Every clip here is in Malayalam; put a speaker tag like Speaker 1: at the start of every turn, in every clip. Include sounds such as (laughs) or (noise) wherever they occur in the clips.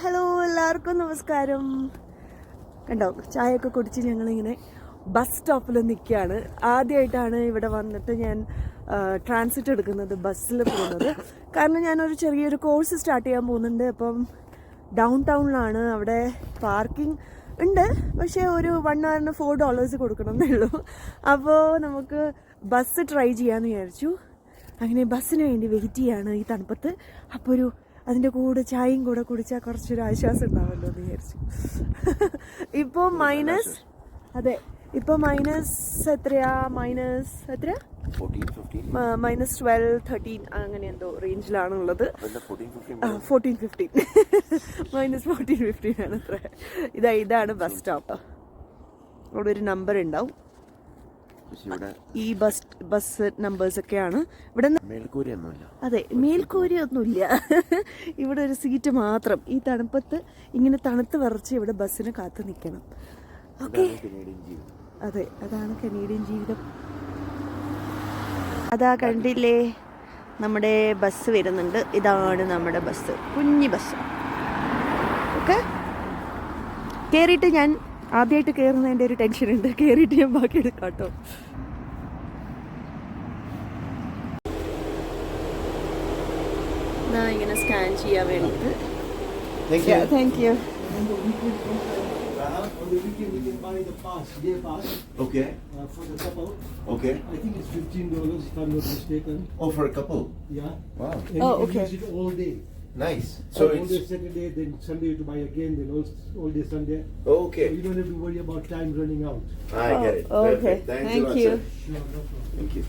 Speaker 1: ഹലോ എല്ലാവർക്കും നമസ്കാരം. കണ്ടോ ചായയൊക്കെ കുടിച്ച് ഞങ്ങളിങ്ങനെ ബസ് സ്റ്റോപ്പിൽ നിൽക്കുകയാണ് ആദ്യമായിട്ടാണ് ഇവിടെ വന്നിട്ട് ഞാൻ ട്രാൻസിറ്റ് എടുക്കുന്നത് ബസ്സിൽ പോകുന്നത്. കാരണം ഞാനൊരു ചെറിയൊരു കോഴ്സ് സ്റ്റാർട്ട് ചെയ്യാൻ പോകുന്നുണ്ട്. അപ്പം ഡൗൺ ടൗണിലാണ് അവിടെ പാർക്കിംഗ് ഉണ്ട്. പക്ഷേ ഒരു വൺ അവറിന് ഫോർ ഡോളേഴ്സ് കൊടുക്കണം എന്നേ ഉള്ളൂ അപ്പോൾ നമുക്ക് ബസ് ട്രൈ ചെയ്യാമെന്ന് വിചാരിച്ചു. അങ്ങനെ ബസ്സിന് വേണ്ടി വെയിറ്റ് ചെയ്യാണ് ഈ തണുപ്പത്ത്. അപ്പോൾ ഒരു അതിന്റെ കൂടെ ചായയും കൂടെ കുടിച്ചാൽ കുറച്ചൊരു ആശ്വാസം ഉണ്ടാവുമല്ലോ എന്ന് വിചാരിച്ചു. ഇപ്പോൾ മൈനസ് അതെ ഇപ്പോൾ മൈനസ് എത്രയാ? മൈനസ്
Speaker 2: എത്ര
Speaker 1: മൈനസ് ട്വൽവ് തേർട്ടീൻ അങ്ങനെ എന്തോ റേഞ്ചിലാണുള്ളത്
Speaker 2: fourteen fifteen
Speaker 1: minus fourteen fifteen ആണ് അത്ര. ഇതാ ഇതാണ് ബസ് സ്റ്റോപ്പ് അവിടെ ഒരു നമ്പർ ഉണ്ടാവും. ഈ ബസ് ബസ് നമ്പേഴ്സ് ഒക്കെയാണ്. ഇവിടെ അതെ
Speaker 2: മേൽക്കൂരയൊന്നുമില്ല.
Speaker 1: അതെ മേൽക്കൂരയൊന്നുമില്ല. (laughs) ഇവിടെ ഒരു സീറ്റ് മാത്രം. ഈ തണുപ്പത്ത് ഇങ്ങനെ തണുത്ത് വിറച്ച് ഇവിടെ ബസ്സിന് കാത്തു നിൽക്കണം. ഓക്കെ അതെ അതാണ് കനേഡിയൻ ജീവിതം. അതാ കണ്ടില്ലേ? നമ്മുടെ ബസ് വരുന്നുണ്ട്. ഇതാണ് നമ്മുടെ ബസ് കുഞ്ഞി ബസ് ഓക്കെ കയറിയിട്ട് ഞാൻ ആദ്യമായിട്ട് കയറുന്നതിന്റെ ഒരു ടെൻഷൻ ഉണ്ട് കയറിയിട്ട് ഞാൻ ബാക്കി എടുക്കാം കേട്ടോ ഇങ്ങനെ സ്കാൻ ചെയ്യാൻ വേണ്ടിയിട്ട് thank you
Speaker 3: On the weekend, we can buy the pass, day pass,
Speaker 2: Okay.
Speaker 3: uh, for the couple.
Speaker 2: Okay.
Speaker 3: I think it's fifteen dollars if I'm not mistaken.
Speaker 2: Oh, for a couple.
Speaker 3: Yeah.
Speaker 2: Wow.
Speaker 3: And
Speaker 1: Oh,
Speaker 3: you
Speaker 1: okay.
Speaker 3: use it all day.
Speaker 2: Nice
Speaker 3: So on
Speaker 2: it's
Speaker 3: Saturday, then Sunday to buy again, then all, all day Sunday.
Speaker 2: okay.
Speaker 3: So you don't have to worry about time running out.
Speaker 2: I get it.
Speaker 1: Oh, okay.
Speaker 2: Perfect. Thanks
Speaker 1: Thank
Speaker 2: a lot,
Speaker 1: you.
Speaker 2: sir.
Speaker 3: Sure, no problem.
Speaker 2: Thank you.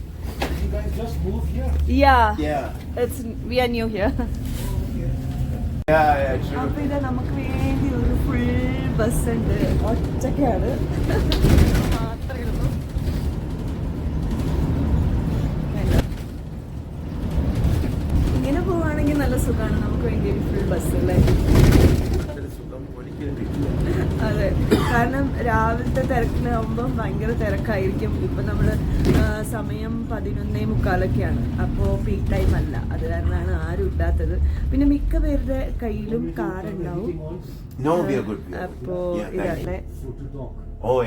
Speaker 3: You guys just move here.
Speaker 1: Yeah,
Speaker 2: Yeah.
Speaker 1: it's we are new here.
Speaker 2: Yeah, yeah, sure.
Speaker 1: അപ്പൊ ഇത് നമുക്ക് വേണ്ടി ഒരു ഫുൾ ബസ് ഉണ്ട് ഒറ്റക്കാണ് മാത്രമേ ഉള്ളൂ കണ്ടോ? ഇങ്ങനെ പോവാണെങ്കിൽ നല്ല സുഖമാണ് നമുക്ക് വേണ്ടി ഫുൾ
Speaker 2: ബസ്സല്ലേ.
Speaker 1: അതെ കാരണം രാവിലത്തെ തിരക്കിലാവുമ്പം ഭയങ്കര തിരക്കായിരിക്കും ഇപ്പം നമ്മൾ സമയം പതിനൊന്നേ മുക്കാലൊക്കെയാണ് അപ്പോൾ പീക്ക് ടൈം അല്ല അത് കാരണമാണ് ആരും ഇല്ലാത്തത് പിന്നെ മിക്ക പേരുടെ കയ്യിലും കാർ ഉണ്ടാവും
Speaker 3: Meeting on
Speaker 2: No, we are good. we are good.
Speaker 1: അപ്പോ
Speaker 2: Yeah, thank
Speaker 1: ഇതാണ്
Speaker 2: you.
Speaker 3: for to talk.
Speaker 2: Oh.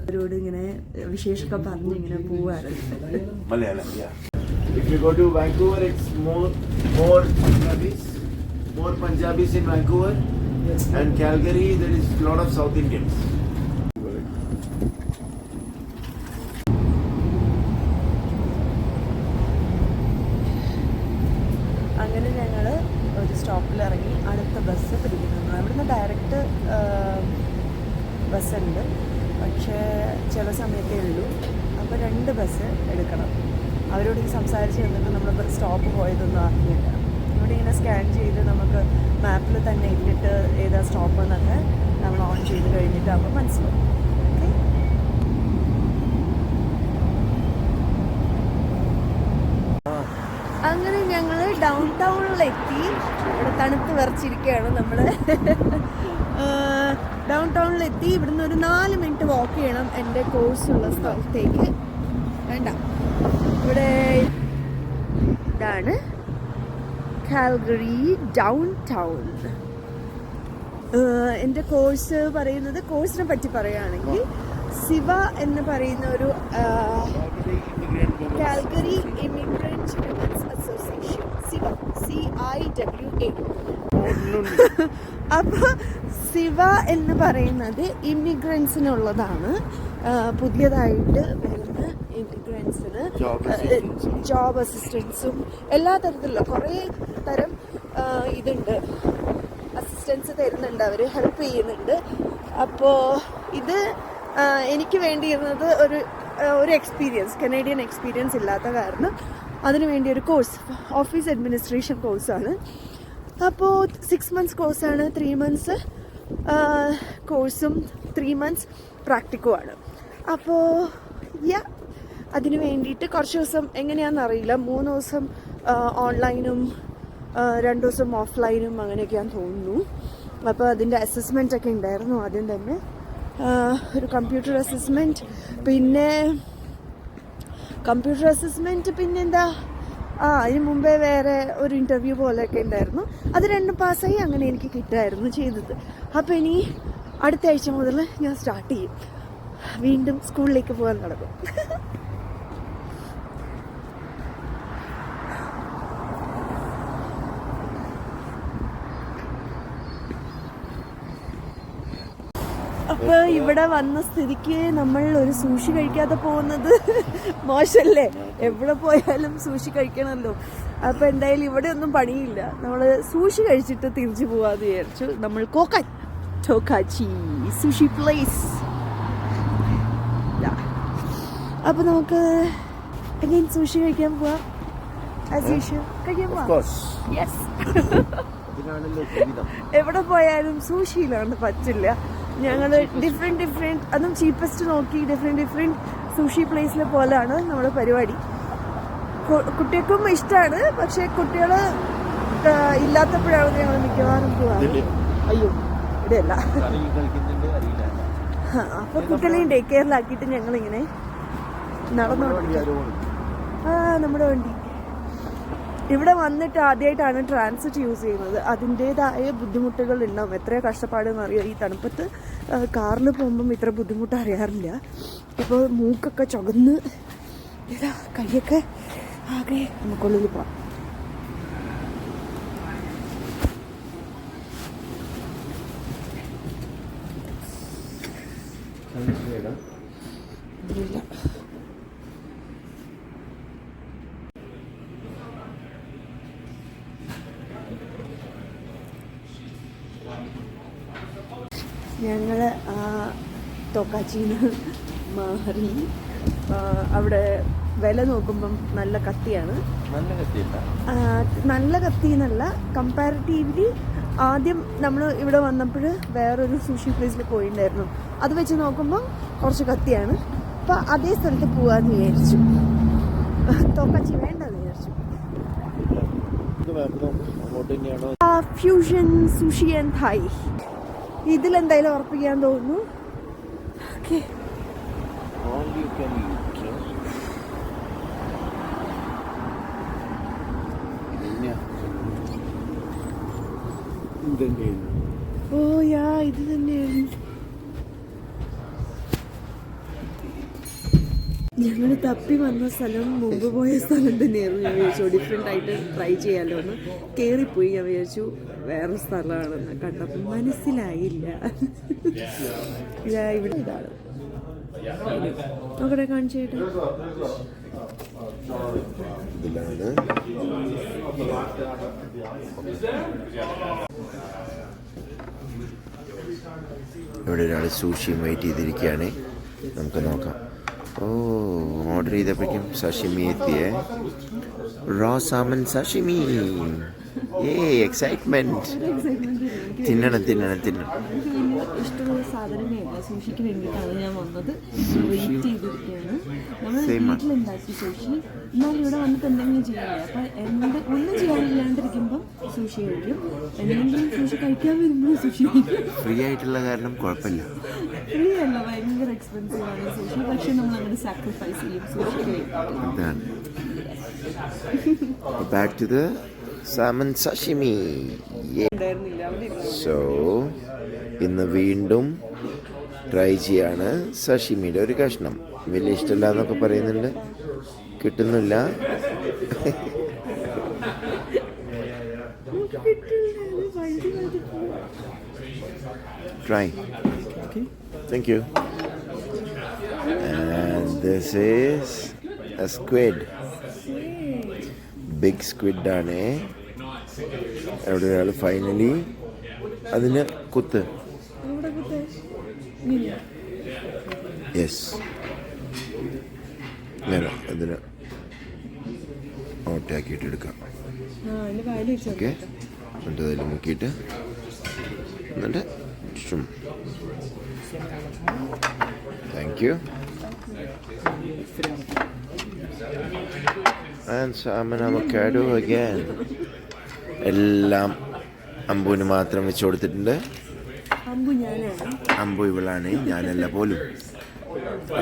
Speaker 1: അവരോട് ഇങ്ങനെ വിശേഷമൊക്കെ പറഞ്ഞ് ഇങ്ങനെ
Speaker 2: പോവാറുണ്ട്. If you go to Vancouver, it's more more Punjabis, more Punjabis in Vancouver,
Speaker 3: Yes.
Speaker 2: and Calgary there is a lot of South Indians.
Speaker 1: അങ്ങനെ ഞങ്ങൾ ഒരു സ്റ്റോപ്പിൽ ഇറങ്ങി അടുത്ത ബസ് പിടിക്കുന്നു അവിടുന്ന് ഡയറക്റ്റ് ബസ്സുണ്ട് പക്ഷേ ചില സമയത്തേ ഉള്ളൂ അപ്പോൾ രണ്ട് ബസ് എടുക്കണം അവരോട് ഈ സംസാരിച്ച് എന്നിട്ട് നമ്മൾ സ്റ്റോപ്പ് പോയതൊന്നും അറിഞ്ഞില്ല. ഇവിടെ ഇങ്ങനെ സ്കാൻ ചെയ്ത് നമുക്ക് മാപ്പിൽ തന്നെ ഇട്ടിട്ട് ഏതാ സ്റ്റോപ്പ് എന്നൊക്കെ നമ്മൾ ഓൺ ചെയ്ത് കഴിഞ്ഞിട്ട് അപ്പോൾ മനസ്സിലാവും അങ്ങനെ ഞങ്ങൾ ഡൗൺ ടൗണിലെത്തി ഇവിടെ തണുത്ത് വിറച്ചിരിക്കുകയാണ് നമ്മൾ ഡൗൺ (laughs) ടൗണിലെത്തി ഇവിടുന്ന് ഒരു നാല് മിനിറ്റ് വാക്ക് ചെയ്യണം എന്റെ കോഴ്സുള്ള സ്ഥലത്തേക്ക്. വേണ്ട. ഇവിടെ ഇതാണ് കാൽഗറി ഡൗൺ ടൗൺ എന്റെ കോഴ്സ് പറയുന്നത് കോഴ്സിനെ പറ്റി പറയുകയാണെങ്കിൽ സിവ എന്ന് പറയുന്ന ഒരു കാൽഗറി ഇമിഗ്രന്റ് വിമൻസ് അസോസിയേഷൻ സിവ സി ഐ ഡബ്ല്യു എ അപ്പോൾ സിവ എന്ന് പറയുന്നത് ഇമിഗ്രൻസിനുള്ളതാണ് പുതിയതായിട്ട് വരുന്ന ഇമിഗ്രൻസിന് ജോബ് അസിസ്റ്റൻസും എല്ലാ തരത്തിലുള്ള കുറേ തരം ഇതുണ്ട്. അസിസ്റ്റൻസ് തരുന്നുണ്ട് അവർ ഹെൽപ്പ് ചെയ്യുന്നുണ്ട്. അപ്പോൾ ഇത് എനിക്ക് വേണ്ടിയിരുന്നത് ഒരു ഒരു എക്സ്പീരിയൻസ് കനേഡിയൻ എക്സ്പീരിയൻസ് ഇല്ലാത്ത കാരണം അതിനു വേണ്ടി ഒരു കോഴ്സ് ഓഫീസ് അഡ്മിനിസ്ട്രേഷൻ കോഴ്സാണ് അപ്പോൾ സിക്സ് മന്ത്സ് കോഴ്സാണ് ത്രീ മന്ത്സ് കോഴ്സും ത്രീ മന്ത്സ് പ്രാക്ടിക്കുമാണ് അപ്പോൾ യാ അതിന് വേണ്ടിയിട്ട് കുറച്ച് ദിവസം എങ്ങനെയാണെന്ന് അറിയില്ല. മൂന്ന് ദിവസം ഓൺലൈനും രണ്ട് ദിവസം ഓഫ്ലൈനും അങ്ങനെയൊക്കെയാന്ന് തോന്നുന്നു. അപ്പോൾ അതിന്റെ അസസ്മെന്റ് ഒക്കെ ഉണ്ടായിരുന്നു ആദ്യം തന്നെ. ഒരു കമ്പ്യൂട്ടർ അസസ്മെന്റ് പിന്നെ കമ്പ്യൂട്ടർ അസസ്മെന്റ് പിന്നെന്താ ആ അതിന് മുമ്പേ വേറെ ഒരു ഇന്റർവ്യൂ പോലെയൊക്കെ ഉണ്ടായിരുന്നു. അത് രണ്ടും പാസ്സായി അങ്ങനെ എനിക്ക് കിട്ടായിരുന്നു ചെയ്തത്. അപ്പോൾ ഇനി അടുത്ത ആഴ്ച മുതൽ ഞാൻ സ്റ്റാർട്ട് ചെയ്യും. വീണ്ടും സ്കൂളിലേക്ക് പോകാൻ തുടങ്ങും. (laughs) അപ്പൊ ഇവിടെ വന്ന സ്ഥിതിക്ക് നമ്മൾ ഒരു സൂഷി കഴിക്കാതെ പോകുന്നത് (laughs) മോശല്ലേ? എവിടെ പോയാലും സൂഷി കഴിക്കണമല്ലോ അപ്പൊ എന്തായാലും ഇവിടെ ഒന്നും പണിയില്ല. നമ്മൾ സൂഷി കഴിച്ചിട്ട് തിരിച്ചു പോവാന്ന് വിചാരിച്ചു. നമ്മൾ കോക്ക ടോക്കാച്ചി സുഷി പ്ലേസ് അപ്പൊ നമുക്ക് എങ്ങനെ സൂഷി കഴിക്കാൻ പോവാം. കഴിക്കാൻ പോവാം. യെസ് (laughs) (laughs) എവിടെ പോയാലും സൂഷിയിലാണ് പറ്റില്ല. ഞങ്ങൾ ഡിഫറെന്റ് ഡിഫറെന്റ് അതും ചീപ്പസ്റ്റ് നോക്കി ഡിഫറെന്റ് ഡിഫറെന്റ് സുഷി പ്ലേസിൽ പോലെയാണ് നമ്മുടെ പരിപാടി. കുട്ടികൾക്കും ഇഷ്ടമാണ് പക്ഷേ കുട്ടികൾ ഇല്ലാത്തപ്പോഴാണ് ഞങ്ങൾ മിക്കവാറും പോവാറ്. അയ്യോ ഇവിടെയല്ല. അപ്പോൾ കുട്ടികളെയും ഡേ കെയറിലാക്കിയിട്ട് ഞങ്ങളിങ്ങനെ നടന്നു ആ നമ്മുടെ വണ്ടി. ഇവിടെ വന്നിട്ട് ആദ്യമായിട്ടാണ് ട്രാൻസിറ്റ് യൂസ് ചെയ്യുന്നത്. അതിന്റെതായ ബുദ്ധിമുട്ടുകൾ ഉണ്ടാവും എത്ര കഷ്ടപ്പാടെന്ന് അറിയാം? ഈ തണുപ്പത്ത് കാറിൽ പോകുമ്പം ഇത്ര ബുദ്ധിമുട്ട് അറിയാറില്ല ഇപ്പോൾ മൂക്കൊക്കെ ചുകന്ന് ഇതാ കൈയൊക്കെ ആകെ നമുക്കുള്ളിൽ പോവാം. ഇല്ല. ഞങ്ങൾ ടോക്കാച്ചിന്ന് മാറി അവിടെ വില നോക്കുമ്പം നല്ല കത്തിയാണ്.
Speaker 2: നല്ല കത്തിയില്ല?
Speaker 1: നല്ല കത്തി എന്നല്ല കമ്പാരിറ്റീവ്ലി ആദ്യം നമ്മൾ ഇവിടെ വന്നപ്പോൾ വേറൊരു സൂഷി പ്ലേസിൽ പോയിട്ടുണ്ടായിരുന്നു അത് വെച്ച് നോക്കുമ്പോൾ കുറച്ച് കത്തിയാണ്. അപ്പോൾ അതേ സ്ഥലത്ത് പോകാമെന്ന് വിചാരിച്ചു. തൊക്കാച്ചി വേണ്ടെന്ന് വിചാരിച്ചു. ഫ്യൂഷൻ സുഷി ആൻഡ് തായ് ഇതിലെന്തായാലും ഉറപ്പിക്കാൻ തോന്നുന്നു. ഓ യാ ഇത് തന്നെയാണ് ഞങ്ങൾ തപ്പി വന്ന സ്ഥലം മുമ്പ് പോയ സ്ഥലം തന്നെയായിരുന്നു. ഞാൻ വിചാരിച്ചു ഡിഫറെന്റ് ആയിട്ട് ട്രൈ ചെയ്യാമല്ലോ എന്ന് കയറിപ്പോയി ഞാൻ വിചാരിച്ചു. വേറെ സ്ഥലമാണെന്ന് കണ്ടപ്പോൾ മനസ്സിലായില്ല. ഇതാ ഇവിടെ ഇതാണ്. നോക്കട്ടെ കാണിച്ചു
Speaker 2: ഇവിടെ ഒരാൾ സൂഷിയും വെയിറ്റ് ചെയ്തിരിക്കുകയാണ്. നമുക്ക് നോക്കാം. ഓ ഓർഡർ ചെയ്തപ്പോഴേക്കും സഷിമി എത്തിയേ. റോ സാമൻ സഷിമി ഏ എക്സൈറ്റ്മെന്റ് തിന്നണം തിന്നണം തിന്നണം.
Speaker 1: ഇഷ്ടമുള്ള സാധനമേല്ല സൂഷിക്ക് വേണ്ടിയിട്ടാണ് ഞാൻ വന്നത്. വെയിറ്റ് ചെയ്തിരിക്കുകയാണ്. നമ്മൾ
Speaker 2: Same ആണ്.
Speaker 1: വീട്ടിലുണ്ടാക്കി സൂഷി. എന്നാൽ ഇവിടെ വന്നിട്ട് എന്തെങ്കിലും ചെയ്യാനില്ല അപ്പം എന്ത് ഒന്നും ചെയ്യാനില്ലാണ്ടിരിക്കുമ്പം സൂഷി കഴിക്കും. എന്തെങ്കിലും സൂഷി കഴിക്കാൻ വരുമ്പോൾ സൂഷി കഴിക്കും.
Speaker 2: ഫ്രീ ആയിട്ടുള്ള കാരണം കുഴപ്പമില്ല.
Speaker 1: ഫ്രീ അല്ല ഭയങ്കര എക്സ്പെൻസീവ് ആണ് സൂഷി. പക്ഷെ നമ്മൾ അങ്ങനെ സാക്രിഫൈസ് ചെയ്യും. സൂഷിക്ക് വേണ്ടിയിട്ട്.
Speaker 2: Back to the salmon sashimi so ഇന്ന് വീണ്ടും ട്രൈ ചെയ്യാണ് സഷിമിയുടെ ഒരു കഷ്ണം. വലിയ ഇഷ്ടമില്ല എന്നൊക്കെ പറയുന്നുണ്ട്. കിട്ടുന്നില്ല. Try thank you this is a squid big squid ആണ്. അവിടെ ഒരാൾ ഫൈനലി അതിന് കുത്ത്. യെസ് അതിന് ഓട്ടയാക്കിയിട്ട് എടുക്കാം. ഓക്കെ എന്നിട്ട് അതിൽ മുക്കിയിട്ട് എന്നിട്ട് ചും Thank you. And Saman avocado again. എല്ലാം അമ്പുവിന് മാത്രം വെച്ച് കൊടുത്തിട്ടുണ്ട്.
Speaker 1: അമ്പു
Speaker 2: ഇവളാണ് ഞാനല്ല പോലും.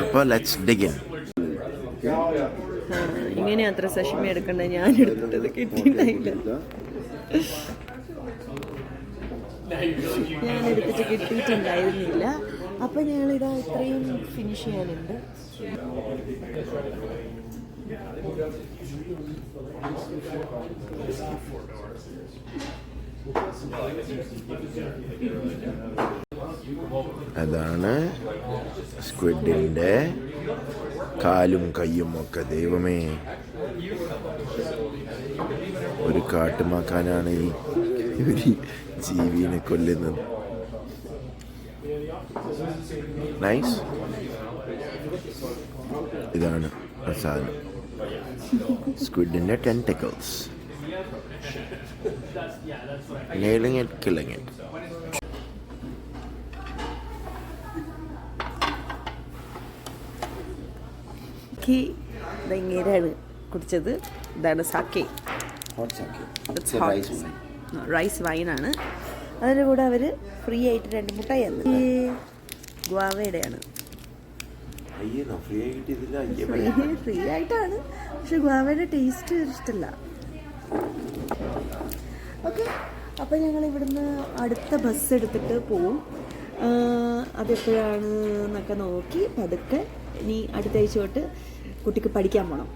Speaker 2: അപ്പോൾ ലെറ്റ്സ് ഡിഗിൻ
Speaker 1: ഇങ്ങനെ അത്ര സഷിമി എടുക്കണ്ട ഞാൻ എടുത്തത് കിട്ടിയിട്ടില്ല. ഞാൻ എടുത്തിട്ട് കിട്ടിയിട്ടുണ്ടായിരുന്നില്ല. അപ്പം ഞങ്ങളിതാ ഇത്രയും ഫിനിഷ് ചെയ്യാനുണ്ട്.
Speaker 2: അതാണ് സ്ക്വിഡിന്റെ കാലും കയ്യും ഒക്കെ ദൈവമേ. ഒരു കാട്ടുമാക്കാനാണ് ഈ ഒരു ജീവിനെ കൊല്ലുന്നത്. നൈസ് ഇതാണ് പ്രസാദം സ്ക്വിഡിന്റെ tentacles nailing it killing it.
Speaker 1: കി ഇതെങ്ങനെയാണ് കുടിച്ചത്. ഇതാണ് സാക്കേ. Hot hot. റൈസ് വൈനാണ് അതിന്റെ കൂടെ അവർ ഫ്രീ ആയിട്ട് രണ്ട് മുട്ടായി തന്നു. ഗുവാവയുടെയാണ്.
Speaker 2: ഫ്രീ
Speaker 1: ആയിട്ടാണ്. പക്ഷെ ഗുവാവയുടെ ടേസ്റ്റ് ഇഷ്ടമല്ല ഓക്കെ അപ്പോൾ ഞങ്ങൾ ഇവിടുന്ന് അടുത്ത ബസ് എടുത്തിട്ട് പോവും. അതെപ്പോഴാണ് എന്നൊക്കെ നോക്കി പതുക്കെ ഇനി അടുത്ത ആഴ്ച തൊട്ട് കുട്ടിക്ക് പഠിക്കാൻ പോകണം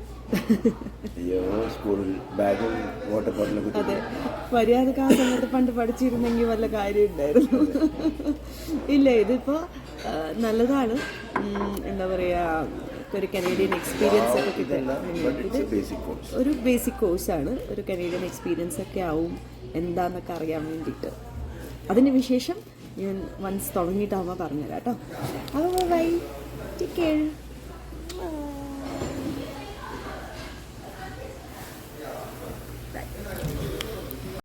Speaker 2: അയ്യോ സ്കൂളിൽ ബാഗും വാട്ടർ ബോട്ടിലൊക്കെ
Speaker 1: അതെ. മര്യാദയ്ക്ക് ആ സമയത്ത് പണ്ട് പഠിച്ചിരുന്നെങ്കിൽ വല്ല കാര്യം ഉണ്ടായിരുന്നു ഇല്ല ഇതിപ്പോൾ നല്ലതാണ്. എന്താ പറയുക ഒരു കനേഡിയൻ എക്സ്പീരിയൻസ് ഒക്കെ കിട്ടും. ഇത്
Speaker 2: ബേസിക് കോഴ്സ്
Speaker 1: ഒരു ബേസിക് കോഴ്സാണ് ഒരു കനേഡിയൻ എക്സ്പീരിയൻസ് ഒക്കെ ആവും എന്താന്നൊക്കെ അറിയാൻ വേണ്ടിയിട്ട്. അതിന് വിശേഷം ഞാൻ വൺസ് തുടങ്ങിയിട്ടാവുമ്പോൾ പറഞ്ഞുതരാം കേട്ടോ. അപ്പോൾ ബൈ ടേക്ക് കെയർ